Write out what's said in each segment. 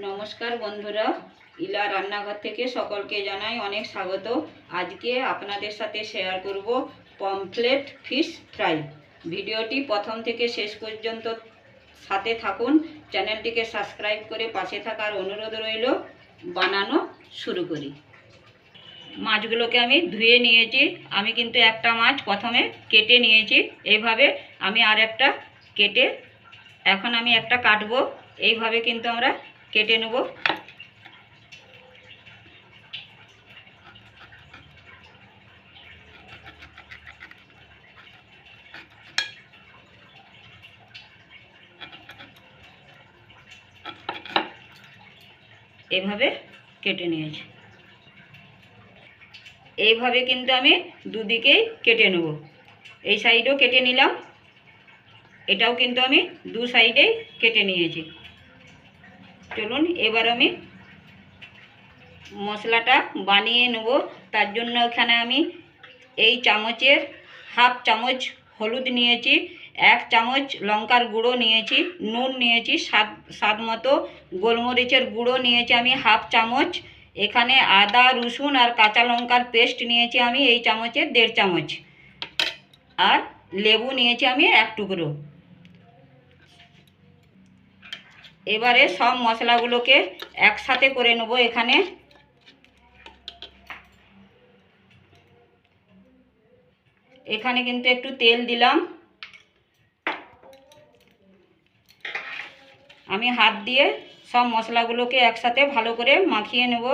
নমস্কার বন্ধুরা। ইলা রান্নাঘর থেকে সকলকে জানাই অনেক স্বাগত। আজকে আপনাদের সাথে শেয়ার করব পমফ্লেট ফিশ ফ্রাই। ভিডিওটি প্রথম থেকে শেষ পর্যন্ত সাথে থাকুন। চ্যানেলটিকে সাবস্ক্রাইব করে পাশে থাকার অনুরোধ রইল। বানানো শুরু করি। মাছগুলোকে আমি ধুয়ে নিয়েছি। আমি কিন্তু একটা মাছ প্রথমে কেটে নিয়েছি। এইভাবে আমি আর একটা কেটে এখন আমি একটা কাটবো। এইভাবে কিন্তু আমরা কেটে নেব। এভাবে কেটে নিয়েছি। এইভাবে কিন্তু আমি দুদিকেই কেটে নেব। এই সাইডও কেটে নিলাম। এটাও কিন্তু আমি দু সাইডেই কেটে নিয়েছি। চলুন, এবার আমি মশলাটা বানিয়ে নেব। তার জন্য এখানে আমি এই চামচের হাফ চামচ হলুদ নিয়েছি, এক চামচ লঙ্কার গুঁড়ো নিয়েছি, নুন নিয়েছি, স্বাদ স্বাদ মতো গোলমরিচের গুঁড়ো নিয়েছি আমি, হাফ চামচ। এখানে আদা, রসুন আর কাঁচা লঙ্কার পেস্ট নিয়েছি আমি, এই চামচের দেড় চামচ। আর লেবু নিয়েছি আমি এক টুকরো। এবারে সব মশলাগুলোকে একসাথে করে নেব এখানে। এখানে কিন্তু একটু তেল দিলাম। আমি হাত দিয়ে সব মশলাগুলোকে একসাথে ভালো করে মাখিয়ে নেব।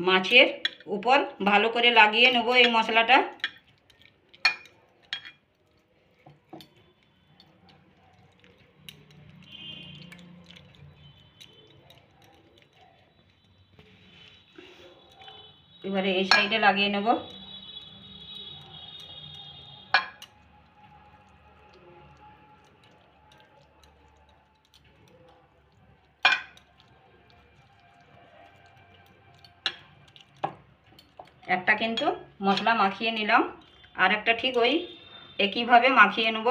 মাছের উপর ভালো করে লাগিয়ে নেব এই মশলাটা। এবারে এই সাইডে লাগিয়ে নেব। একটা কিন্তু মশলা মাখিয়ে নিলাম। আর একটা ঠিক ওই একইভাবে মাখিয়ে নেব।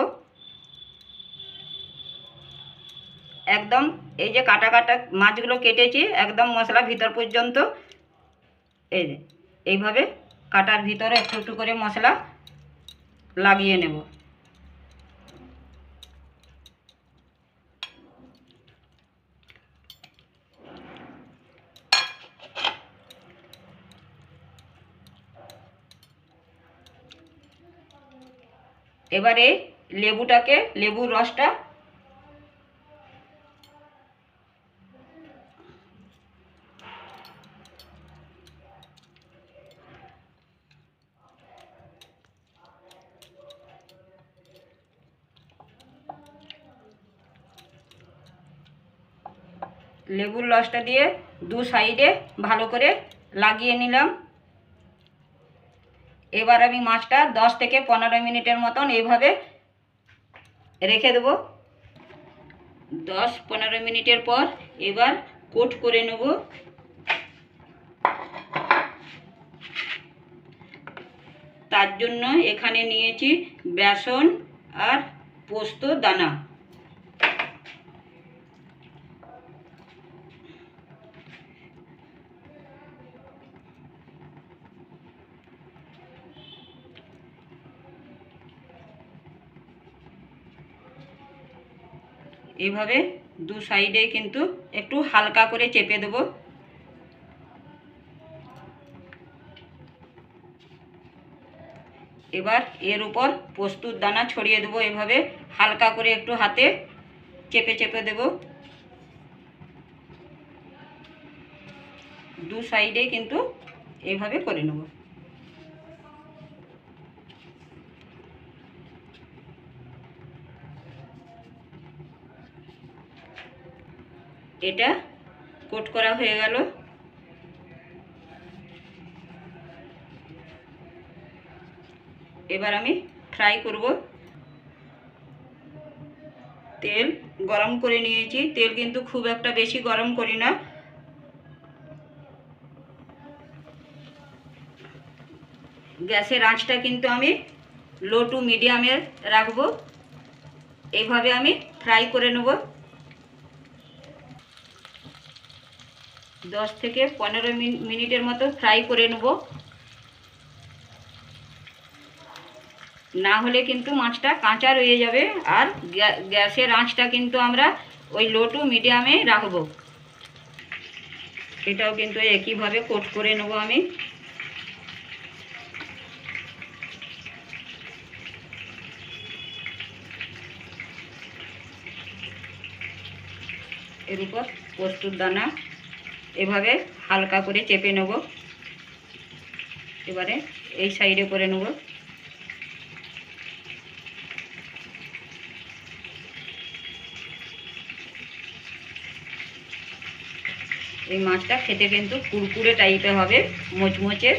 একদম এই যে কাটা কাটা মাছগুলো কেটেছি, একদম মশলা ভিতর পর্যন্ত। এই এইভাবে কাটার ভিতরে একটু একটু করে মশলা লাগিয়ে নেব। এবারে লেবুটাকে লেবুর রসটা লেবুর রসটা দিয়ে দু সাইডে ভালো করে লাগিয়ে নিলাম। এবার আমি মাছটা দশ থেকে পনেরো মিনিটের মতন এইভাবে রেখে দেবো। দশ পনেরো মিনিটের পর এবার কোট করে নেব। তার জন্য এখানে নিয়েছি বেসন আর পোস্ত দানা। এইভাবে দু সাইডে কিন্তু একটু হালকা করে চেপে দেব। এবার এর উপর পোস্তুর দানা ছড়িয়ে দেবো এভাবে, হালকা করে একটু হাতে চেপে চেপে দেব। দু সাইডে কিন্তু এইভাবে করে নেব। এটা কোট করা হয়ে গেল। এবার আমি ফ্রাই করব। তেল গরম করে নিয়েছি। তেল কিন্তু খুব একটা বেশি গরম করি না। গ্যাসের আঁচটা কিন্তু আমি লো টু মিডিয়ামে রাখব। এইভাবে আমি ফ্রাই করে নেব। দশ থেকে পনেরো মিনিটের মতো ফ্রাই করে নেব। না হলে কিন্তু মাছটা কাঁচা রয়ে যাবে আর গ্যা- গ্যাসের আঁচটা কিন্তু আমরা ওই লো টু মিডিয়ামে রাখব। এটাও কিন্তু একইভাবে কোট করে নেব আমি। এর উপর পোস্তুর দানা এভাবে হালকা করে চেপে নেব। এবারে এই সাইডে করে নেব। এই মাছটা খেতে কিন্তু কুরকুরে টাইপের হবে, মোচমোচে।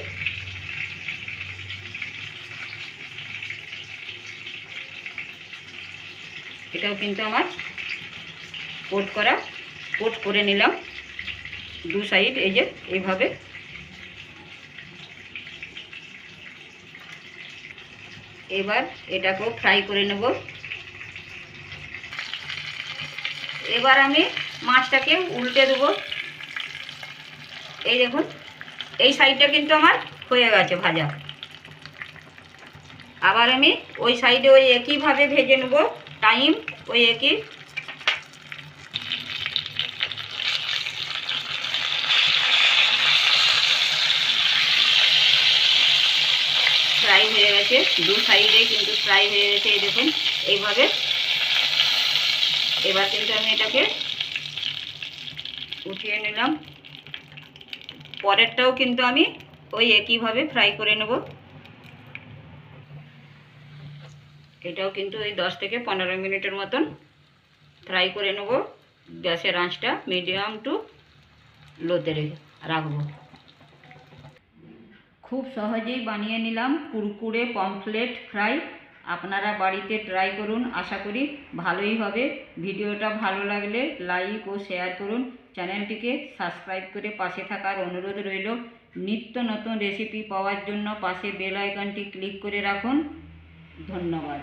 এটাও কিন্তু আমার কোট করা, কোট করে নিলাম। দু সাইড, এই যে, এইভাবে। এবার এটাকেও ফ্রাই করে নেব। এবার আমি মাছটাকে উল্টে দেবো। এই দেখুন, এই সাইডটা কিন্তু আমার হয়ে গেছে ভাজা। আবার আমি ওই সাইডে ওই একইভাবে ভেজে নেব। টাইম ওই একই ফ্রাই হয়ে গেছে দু সাইডে কিন্তু ফ্রাই হয়ে গেছে, এই দেখুন, এইভাবে। এবার কিন্তু আমি এটাকে উঠিয়ে নিলাম। পরেরটাও কিন্তু আমি ওই একইভাবে ফ্রাই করে নেব। এটাও কিন্তু ওই দশ থেকে পনেরো মিনিটের মতন ফ্রাই করে নেব। গ্যাসের আঁচটা মিডিয়াম টু লোতে রেখে রাখব। খুব সহজেই বানিয়ে নিলাম কুরকুরে, পমফ্লেট, ফ্রাই। আপনারা বাড়িতে ট্রাই করুন, আশা করি ভালোই হবে। ভিডিওটা ভালো লাগলে লাইক ও শেয়ার করুন। চ্যানেলটিকে সাবস্ক্রাইব করে পাশে থাকার অনুরোধ রইল। নিত্য নতুন রেসিপি পাওয়ার জন্য পাশে বেল আইকনটি ক্লিক করে রাখুন। ধন্যবাদ।